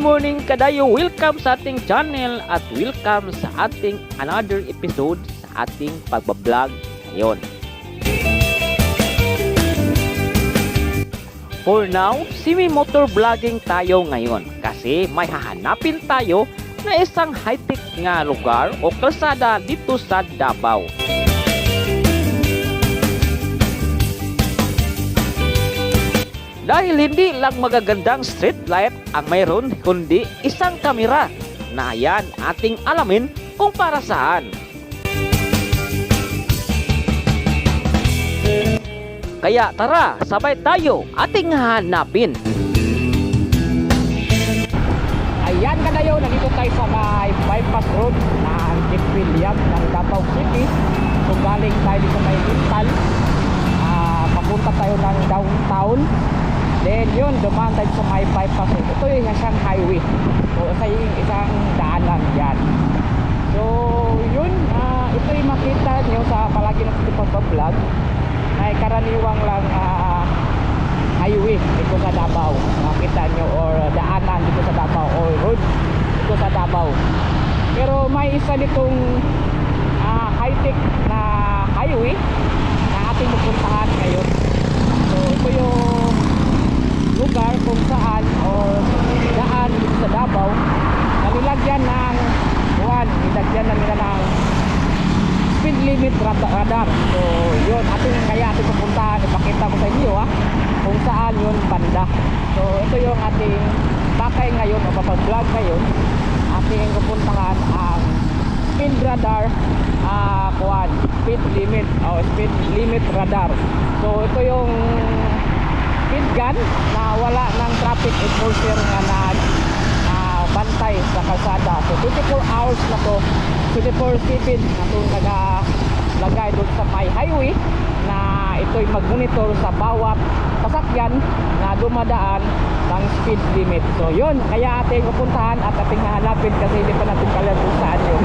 morning kadayo, welcome sa ating channel at welcome sa ating another episode sa ating pagbablog ngayon. For now, semi-motor vlogging tayo ngayon kasi may hahanapin tayo na isang high-tech nga lugar o kalsada dito sa Davao. Dahil hindi lang magagandang street light ang mayroon kundi isang kamera na yan ating alamin kung para saan. Kaya tara, sabay tayo ating hanapin. Ayan ka na yun, nandito tayo sa may bypass road ng Chief William ng Davao City. So galing tayo dito may Lintal. Ah, papunta tayo ng downtown. Then yun, dumaan tayo sa may bypass. Ito yung isang highway. So ito yung isang daanan yan. So yun, ah, ito yung makita nyo sa palagi ng pagpa-vlog. Ay karaniwang lang ah, highway dito sa Davao. Makita nyo or daanan dito sa Davao or road dito sa Davao. Pero may isa nitong ah, high-tech na highway na ating pupuntahan ngayon. So ito yung lugar kung saan or daan sa Davao na nilagyan ng buwan, nilagyan na nila ng speed limit rad- radar. So, yun, ating kaya ating pupuntahan, ipakita ko sa inyo ha, kung saan yun banda. So, ito yung ating bakay ngayon o kapag-vlog ngayon, ating pupuntahan ang speed radar ah kuan, speed limit o speed limit radar. So, ito yung speed gun na wala ng traffic enforcer nga nag ah, bantay sa kalsada. So 24 hours na to, 24/7 na to nagalagay doon sa may highway na ito'y mag-monitor sa bawat sasakyan na dumadaan ng speed limit. So yun, kaya ating pupuntahan at ating hahanapin kasi hindi pa natin kalam kung saan yun.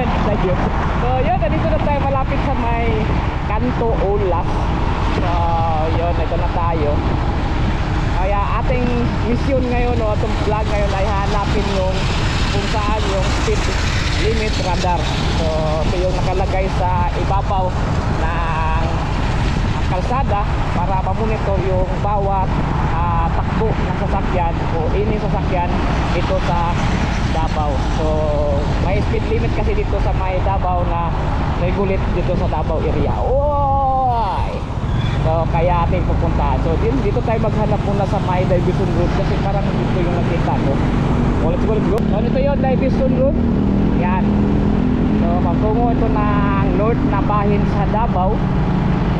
na. So yun, nandito na tayo malapit sa may Kanto Olas. So yun, ito na tayo. Kaya ating mission ngayon o itong vlog ngayon ay hanapin yung kung saan yung speed limit radar. So ito yung nakalagay sa ibabaw ng kalsada para mamonitor yung bawat ah, takbo ng sasakyan o ini sasakyan dito sa Davao. So may speed limit kasi dito sa may Davao na regulate dito sa Davao area. Oy! So kaya ating pupuntahan. So din dito tayo maghanap muna sa may Divison Road kasi parang dito yung nakita ko. So let's go, let's go. So ito yung Divison Road. Yan. So magtungo ito ng north na bahin sa Davao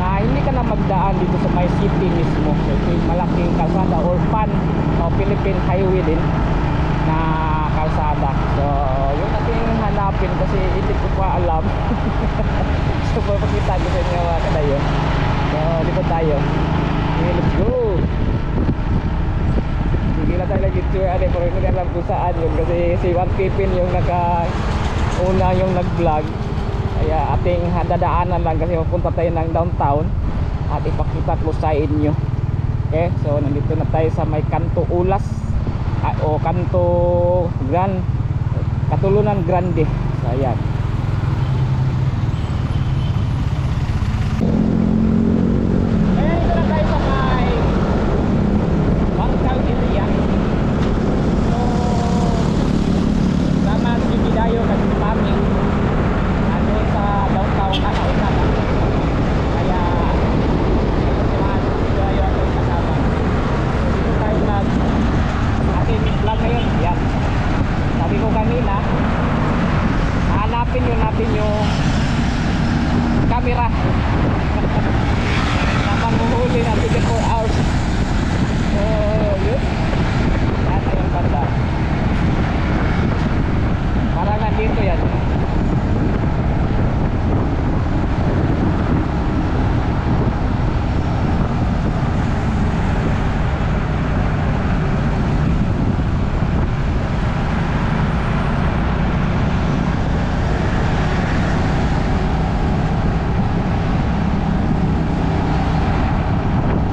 na hindi ka na magdaan dito sa may city mismo. So ito yung malaking kalsada or pan o Philippine Highway din na kalsada. So yun natin hanapin kasi hindi ko pa alam. so papakita ko sa inyo mga kadayon. So, dito tayo. Okay, let's go. Hindi na tayo nag-tour ano, pero hindi alam kung saan yun kasi si Juan Pipin yung naka una yung nag-vlog. Kaya ating dadaanan lang kasi pupunta tayo ng downtown at ipakita ko sa inyo. Okay, so nandito na tayo sa may Kanto Ulas o Kanto Gran Katulunan Grande. So ayan. Kaya dito na tayo sa may Bangkal area. So, sama si Bidayo kasi si Mami. Nandun sa downtown na kaunana. Kaya, ito si mga si Bidayo at yung kasama. So, dito tayo mag ating vlog ngayon. Yan. Sabi ko kanina, hanapin yun natin yung camera na manghuhuli ng 24 hours so yun yan na yung banda parang nandito yan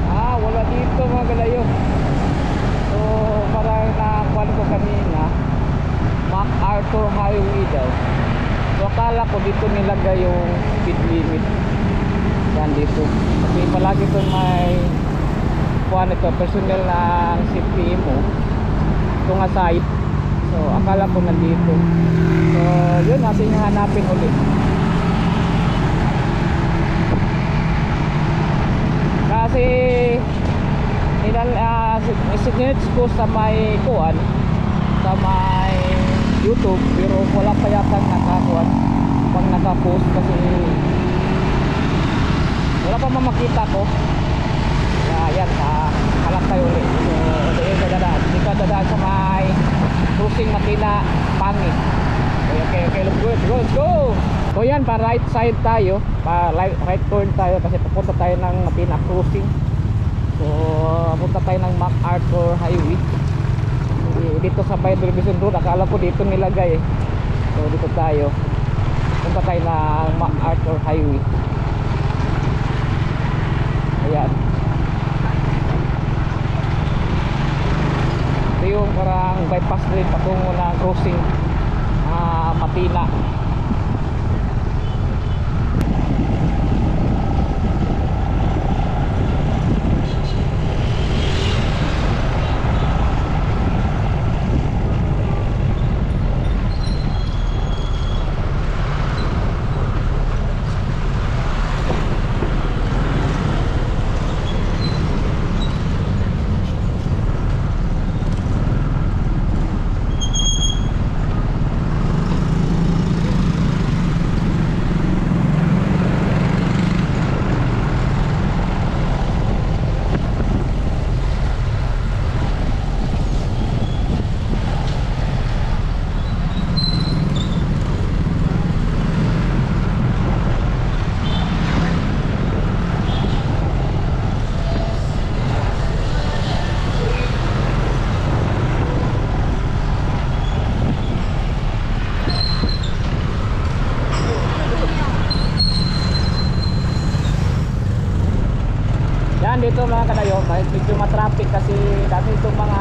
Ah, wala dito akala ko dito nilagay yung speed limit. Yan dito. Kasi palagi ito may kuha nito, personnel ng CPMO. Ito nga. So, akala ko nandito. So, yun, natin hanapin ulit. Kasi inal uh, signage ko sa may kuan sa may YouTube pero wala pa yata nakakuan pag naka-post kasi wala pa mamakita ko. Kaya yan ha halak tayo ulit. So doon ka dadaan ka dadaan sa may cruising makina pangit. Okay okay okay let's go let's go let's go! So yan pa right side tayo pa right, turn tayo kasi papunta tayo ng makina cruising. So punta tayo ng MacArthur Highway dito sa Bay Television Road akala ko dito nilagay eh. So dito tayo. Punta tayo ng MacArthur Highway. Ayan. Ito yung parang bypass din patungo na crossing ah Matina Yan dito mga kanayo, medyo matraffic kasi dami itong mga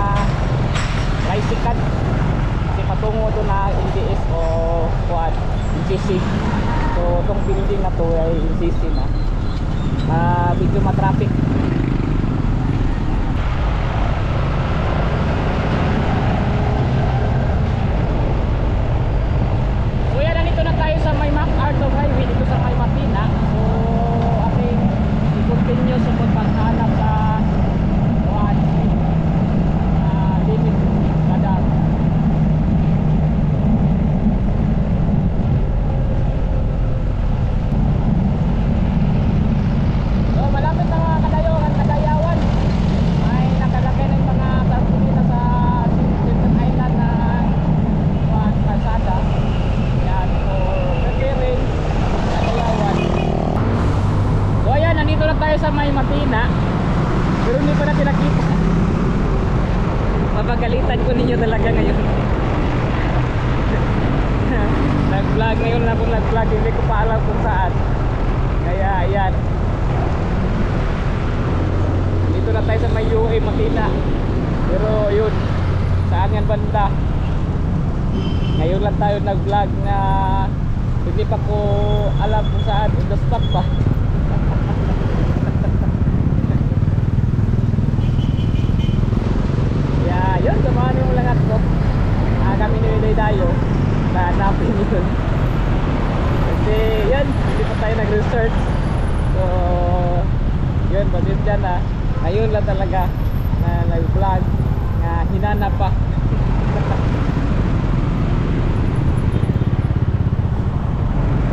tricycle. Kasi patungo to na NDS o kuan, NCC. So itong building na to ay NCC na. Ah, medyo matraffic. So yan, nandito na tayo sa may MacArthur Highway dito sa may Matina. So ating i-continue sa paghanap sa kuhan uh, limit radar. So malapit na mga kadayon at kadayawan. May nakalagay ng mga tarpulina sa Simpson Island ng kuhan kalsada. Yan, so preparing kadayawan. So ayan, nandito na tayo sa may Matina. Pero hindi pa natin nakita. Mapagalitan ko ninyo talaga ngayon. nag-vlog ngayon na akong nag-vlog, hindi ko pa alam kung saan. Kaya ayan. Dito na tayo sa may UA Matina. Pero yun, saan yan banda? Ngayon lang tayo nag-vlog na hindi pa ko alam kung saan on the spot pa. Yeah, yun, samahan niyo lang at ko. Ah, kami ni Widay Dayo. Nahanapin yun. Kasi, yun, hindi nag-research. So, yun, pasensya na. Ngayon lang talaga na nag-vlog na hinanap pa.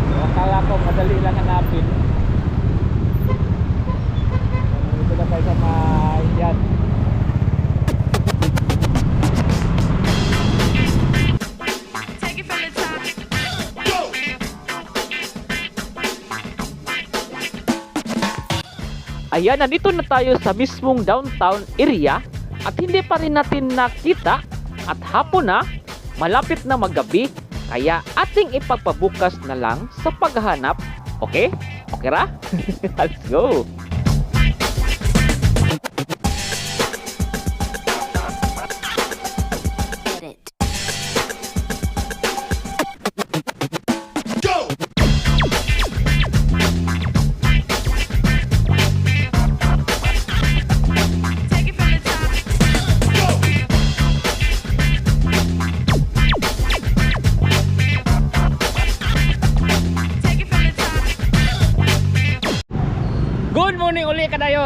So, akala ko madali lang hanapin. Dito na tayo sa may yan. Ayan, nandito na tayo sa mismong downtown area at hindi pa rin natin nakita at hapon na, malapit na maggabi, kaya ating ipagpabukas na lang sa paghahanap. Okay? Okay ra? Let's go!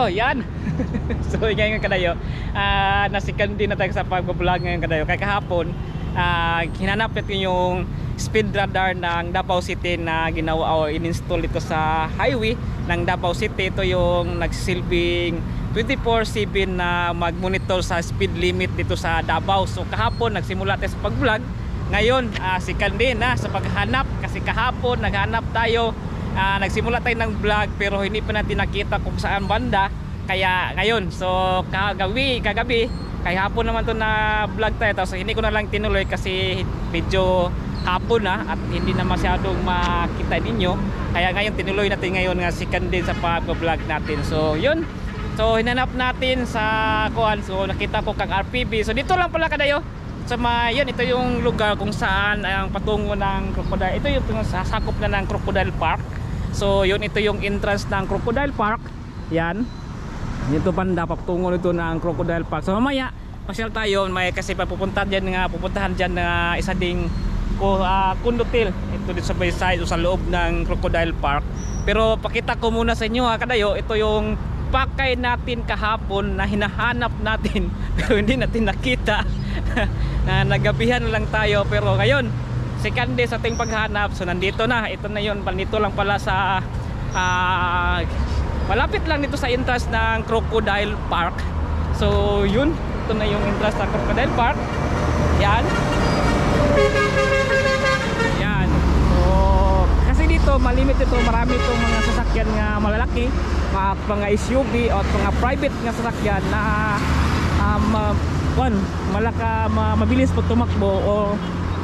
Yan. so ngayon kadayo. Ah, nasikan din na tayo sa pag-vlog ngayon kadayo. Kaya kahapon, ah hinanap natin yung speed radar ng Davao City na ginawa o in-install dito sa highway ng Davao City. Ito yung nagsisilbing 24/7 na mag-monitor sa speed limit dito sa Davao. So kahapon nagsimula tayo sa pag-vlog. Ngayon, ah, sikan din na sa paghanap kasi kahapon naghanap tayo Ah, nagsimula tayo ng vlog pero hindi pa natin nakita kung saan banda. Kaya ngayon so kagabi kagabi kaya hapon naman to na vlog tayo. Tapos hindi ko na lang tinuloy kasi medyo hapon na at hindi na masyadong makita ninyo. Kaya ngayon tinuloy natin ngayon nga second din sa pag-vlog natin. So yun. So hinanap natin sa kuan so nakita ko kang RPB so dito lang pala kadayo. Sa may yan ito yung lugar kung saan ang patungo ng crocodile. Ito yung sasakop na ng crocodile park so yun ito yung entrance ng crocodile park. Yan. Dito banda patungo nito ng crocodile park. So mamaya pasyal tayo. May kasi papupunta dyan nga pupuntahan dyan na isa ding uh, kundutil ito dito sa Bayside o sa loob ng crocodile park. Pero pakita ko muna sa inyo ha kadayo ito yung pakay natin kahapon na hinahanap natin pero hindi natin nakita. Na nagabihan lang tayo pero ngayon second day sa ating paghanap. So nandito na. Ito na yun. Nandito lang pala sa ah, malapit lang dito sa entrance ng Crocodile Park. So yun. Ito na yung entrance ng Crocodile Park. Yan. Yan. So kasi dito malimit ito. Marami itong mga sasakyan nga malalaki. Mga, mga SUV o mga private nga sasakyan na um, uh, one, malaka ma, mabilis po tumakbo o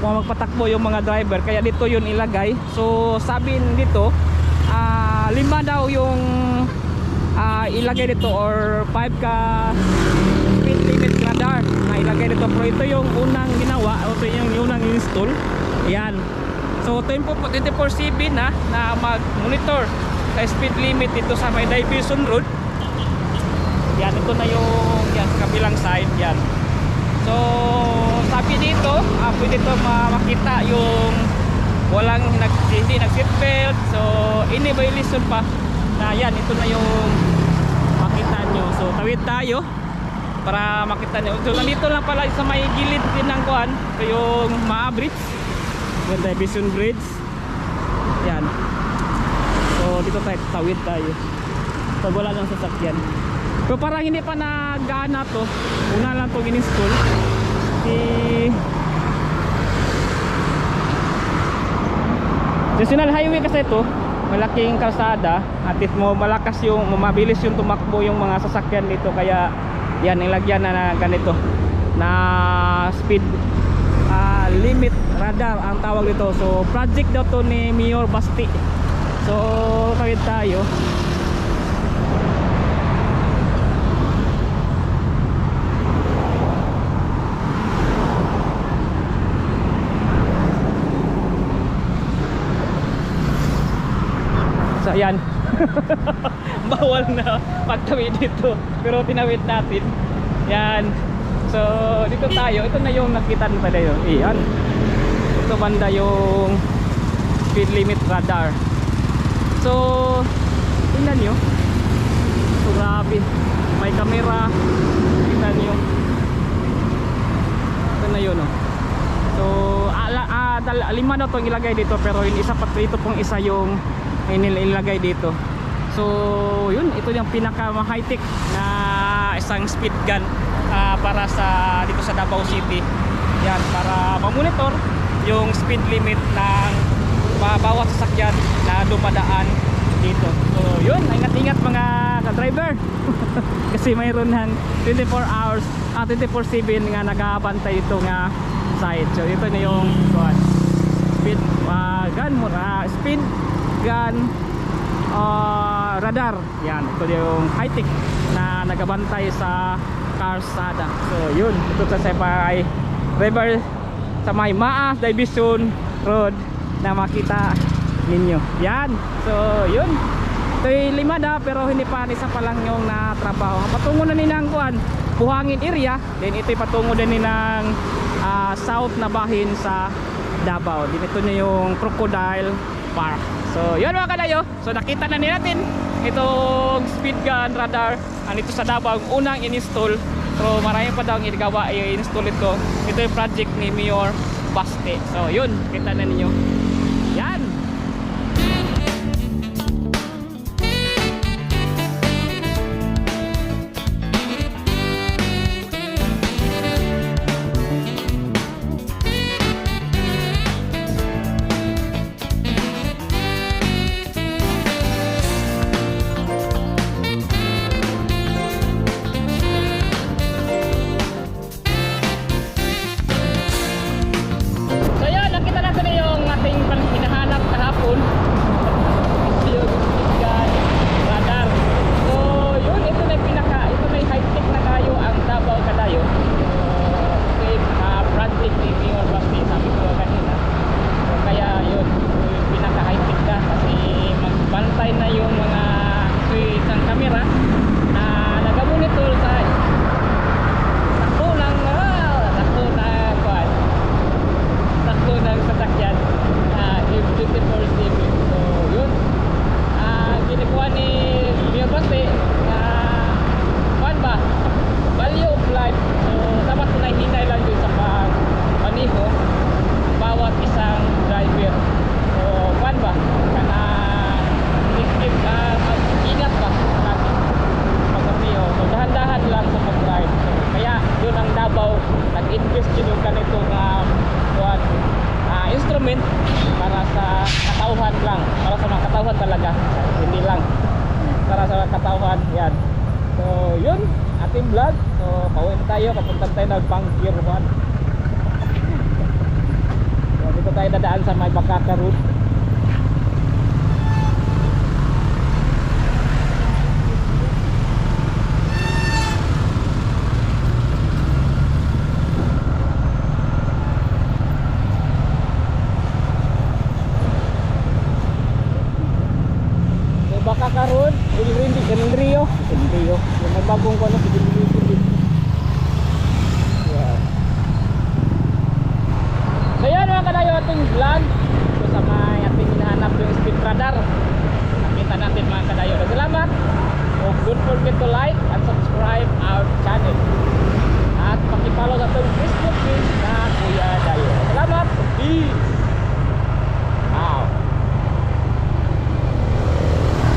kung magpatakbo yung mga driver kaya dito yun ilagay. So sabi dito ah, lima daw yung ah, ilagay dito or 5 ka speed limit radar na ilagay dito. Pero ito yung unang ginawa ito yung unang install. Yan. So 24-7 na na mag monitor sa speed limit dito sa may Division Road. Yan ito na yung yan kabilang side yan. So sabi dito ah, pwede ito ma- makita yung walang nag, hindi nag seatbelt so ini violation pa na yan ito na yung makita nyo. So tawid tayo para makita nyo. So nandito lang pala sa may gilid din ng kuhan ito yung Maa Bridge. Yung Division Bridge. Yan. So dito tayo tawid tayo. Pag wala ng sasakyan. Pero parang hindi pa nagana to. Una lang itong in-install National Highway kasi ito malaking kalsada. At it mo malakas yung mabilis yung tumakbo yung mga sasakyan dito kaya yan nilagyan na, na ganito na speed ah, limit radar ang tawag dito so project daw to ni Mayor Basti. So kawit tayo ayan. Bawal na pagtawid dito. Pero tinawid natin. Yan. So dito tayo. Ito na yung nakita nyo pala yun. Ayan. Ito banda yung speed limit radar. So tingnan nyo. So grabe. May camera. Tingnan nyo. Ito na yun oh. So ala, ah, lima daw itong ilagay dito pero yung isa pa ito pong isa yung inil- ilagay dito. So yun, ito yung pinaka high tech na isang speed gun ah, para sa dito sa Davao City. Yan para ma-monitor yung speed limit ng bawat sasakyan na dumadaan dito. So yun, ingat-ingat mga ka-driver. Kasi mayroon ng 24 hours, ah, 24/7 nga nagabantay ito nga side. So ito na yung kuwan. speed ah, gun mo ah, speed gun ah, radar. Yan, ito yung high tech na nagabantay sa karsada. So yun, ito sa may driver sa may Maa Division Road na makita ninyo. Yan. So yun. Ito lima na pero hindi pa isa pa lang yung natrabaho. Patungo na ni ng kuan, Buhangin area. Then ito patungo din ni ng ah, south na bahin sa Davao. Din ito na yung Crocodile Park. So yun mga kalayo. So nakita na natin itong speed gun radar. Andito sa Davao ang unang in-install. Pero marami pa daw ang ginagawa. I-install ito. Ito yung project ni Mayor Baste. So yun. Kita na ninyo nag-invest yun yung ganito nga kuwan ah, instrument para sa katauhan lang. Para sa mga katauhan talaga. Hindi lang. Para sa mga katauhan yan. So yun ating vlog. So pauwi na tayo. Kapunta tayo ng Bangkir 1 so dito tayo dadaan sa may Bakaka Road So baka il Rio, il Rio. Yung may bagong ko na si